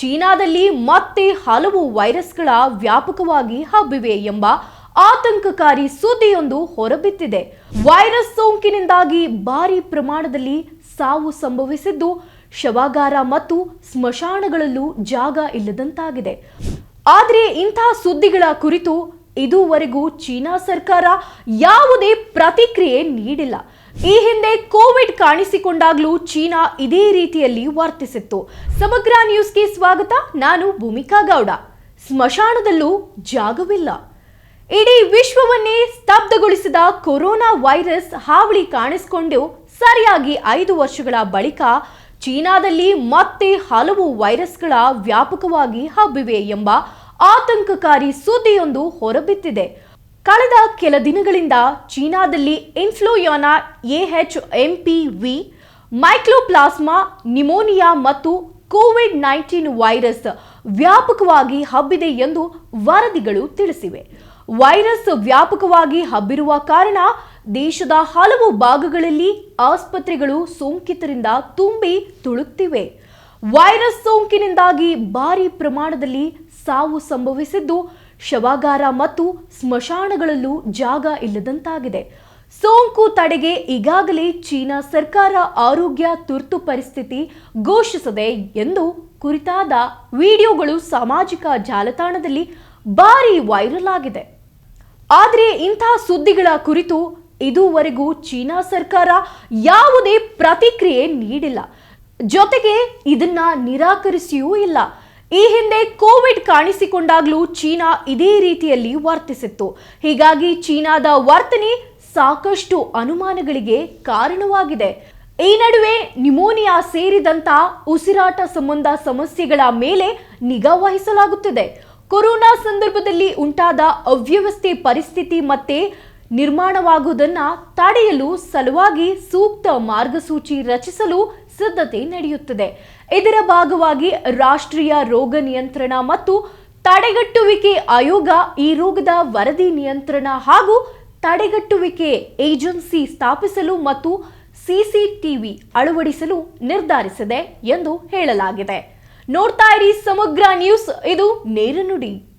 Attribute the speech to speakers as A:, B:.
A: ಚೀನಾದಲ್ಲಿ ಮತ್ತೆ ಹಲವು ವೈರಸ್ಗಳ ವ್ಯಾಪಕವಾಗಿ ಹಬ್ಬಿವೆ ಎಂಬ ಆತಂಕಕಾರಿ ಸುದ್ದಿಯೊಂದು ಹೊರಬಿತ್ತಿದೆ ವೈರಸ್ ಸೋಂಕಿನಿಂದಾಗಿ ಭಾರಿ ಪ್ರಮಾಣದಲ್ಲಿ ಸಾವು ಸಂಭವಿಸಿದ್ದು, ಶವಾಗಾರ ಮತ್ತು ಸ್ಮಶಾನಗಳಲ್ಲೂ ಜಾಗ ಇಲ್ಲದಂತಾಗಿದೆ. ಆದರೆ ಇಂಥ ಸುದ್ದಿಗಳ ಕುರಿತು ಇದುವರೆಗೂ ಚೀನಾ ಸರ್ಕಾರ ಯಾವುದೇ ಪ್ರತಿಕ್ರಿಯೆ ನೀಡಿಲ್ಲ. ಈ ಹಿಂದೆ ಕೋವಿಡ್ ಕಾಣಿಸಿಕೊಂಡಾಗಲೂ ಚೀನಾ ಇದೇ ರೀತಿಯಲ್ಲಿ ವರ್ತಿಸಿತ್ತು. ಸಮಗ್ರ ನ್ಯೂಸ್ಗೆ ಸ್ವಾಗತ, ನಾನು ಭೂಮಿಕಾ ಗೌಡ. ಸ್ಮಶಾನದಲ್ಲೂ ಜಾಗವಿಲ್ಲ. ಇಡೀ ವಿಶ್ವವನ್ನೇ ಸ್ತಬ್ಧಗೊಳಿಸಿದ ಕೊರೋನಾ ವೈರಸ್ ಹಾವಳಿ ಕಾಣಿಸಿಕೊಂಡು ಸರಿಯಾಗಿ ಐದು ವರ್ಷಗಳ ಬಳಿಕ ಚೀನಾದಲ್ಲಿ ಮತ್ತೆ ಹಲವು ವೈರಸ್ಗಳ ವ್ಯಾಪಕವಾಗಿ ಹಬ್ಬಿವೆ ಎಂಬ ಆತಂಕಕಾರಿ ಸುದ್ದಿಯೊಂದು ಹೊರಬಿದ್ದಿದೆ. ಕಳೆದ ಕೆಲ ದಿನಗಳಿಂದ ಚೀನಾದಲ್ಲಿ influenza H M P V mycoplasma pneumonia ಮತ್ತು ಕೋವಿಡ್ ನೈನ್ಟೀನ್ ವೈರಸ್ ವ್ಯಾಪಕವಾಗಿ ಹಬ್ಬಿದೆ ಎಂದು ವರದಿಗಳು ತಿಳಿಸಿವೆ. ವೈರಸ್ ವ್ಯಾಪಕವಾಗಿ ಹಬ್ಬಿರುವ ಕಾರಣ ದೇಶದ ಹಲವು ಭಾಗಗಳಲ್ಲಿ ಆಸ್ಪತ್ರೆಗಳು ಸೋಂಕಿತರಿಂದ ತುಂಬಿ ತುಳುಕ್ತಿವೆ. ವೈರಸ್ ಸೋಂಕಿನಿಂದಾಗಿ ಭಾರಿ ಪ್ರಮಾಣದಲ್ಲಿ ಸಾವು ಸಂಭವಿಸಿದ್ದು ಶವಾಗಾರ ಮತ್ತು ಸ್ಮಶಾನಗಳಲ್ಲೂ ಜಾಗ ಇಲ್ಲದಂತಾಗಿದೆ. ಸೋಂಕು ತಡೆಗೆ ಈಗಾಗಲೇ ಚೀನಾ ಸರ್ಕಾರ ಆರೋಗ್ಯ ತುರ್ತು ಪರಿಸ್ಥಿತಿ ಘೋಷಿಸದೆ ಎಂದು ಕುರಿತಾದ ವಿಡಿಯೋಗಳು ಸಾಮಾಜಿಕ ಜಾಲತಾಣದಲ್ಲಿ ಭಾರಿ ವೈರಲ್ ಆಗಿದೆ. ಆದರೆ ಇಂಥ ಸುದ್ದಿಗಳ ಕುರಿತು ಇದುವರೆಗೂ ಚೀನಾ ಸರ್ಕಾರ ಯಾವುದೇ ಪ್ರತಿಕ್ರಿಯೆ ನೀಡಿಲ್ಲ. ಜೊತೆಗೆ ಇದನ್ನ ನಿರಾಕರಿಸಿಯೂ ಇಲ್ಲ. ಈ ಹಿಂದೆ ಕೋವಿಡ್ ಕಾಣಿಸಿಕೊಂಡಾಗಲೂ ಚೀನಾ ಇದೇ ರೀತಿಯಲ್ಲಿ ವರ್ತಿಸಿತ್ತು. ಹೀಗಾಗಿ ಚೀನಾದ ವರ್ತನೆ ಸಾಕಷ್ಟು ಅನುಮಾನಗಳಿಗೆ ಕಾರಣವಾಗಿದೆ. ಈ ನಡುವೆ ನಿಮೋನಿಯಾ ಸೇರಿದಂತ ಉಸಿರಾಟ ಸಂಬಂಧ ಸಮಸ್ಯೆಗಳ ಮೇಲೆ ನಿಗಾ ವಹಿಸಲಾಗುತ್ತಿದೆ. ಕೊರೋನಾ ಸಂದರ್ಭದಲ್ಲಿ ಉಂಟಾದ ಅವ್ಯವಸ್ಥೆ ಪರಿಸ್ಥಿತಿ ಮತ್ತೆ ನಿರ್ಮಾಣವಾಗುವುದನ್ನು ತಡೆಯಲು ಸಲುವಾಗಿ ಸೂಕ್ತ ಮಾರ್ಗಸೂಚಿ ರಚಿಸಲು ಸಿದ್ಧತೆ ನಡೆಯುತ್ತಿದೆ. ಇದರ ಭಾಗವಾಗಿ ರಾಷ್ಟ್ರೀಯ ರೋಗ ನಿಯಂತ್ರಣ ಮತ್ತು ತಡೆಗಟ್ಟುವಿಕೆ ಆಯೋಗ ಈ ರೋಗದ ವರದಿ ನಿಯಂತ್ರಣ ಹಾಗೂ ತಡೆಗಟ್ಟುವಿಕೆ ಏಜೆನ್ಸಿ ಸ್ಥಾಪಿಸಲು ಮತ್ತು ಸಿಸಿಟಿವಿ ಅಳವಡಿಸಲು ನಿರ್ಧರಿಸಿದೆ ಎಂದು ಹೇಳಲಾಗಿದೆ. ನೋಡ್ತಾ ಇರಿ ಸಮಗ್ರ ನ್ಯೂಸ್, ಇದು ನೇರ ನುಡಿ.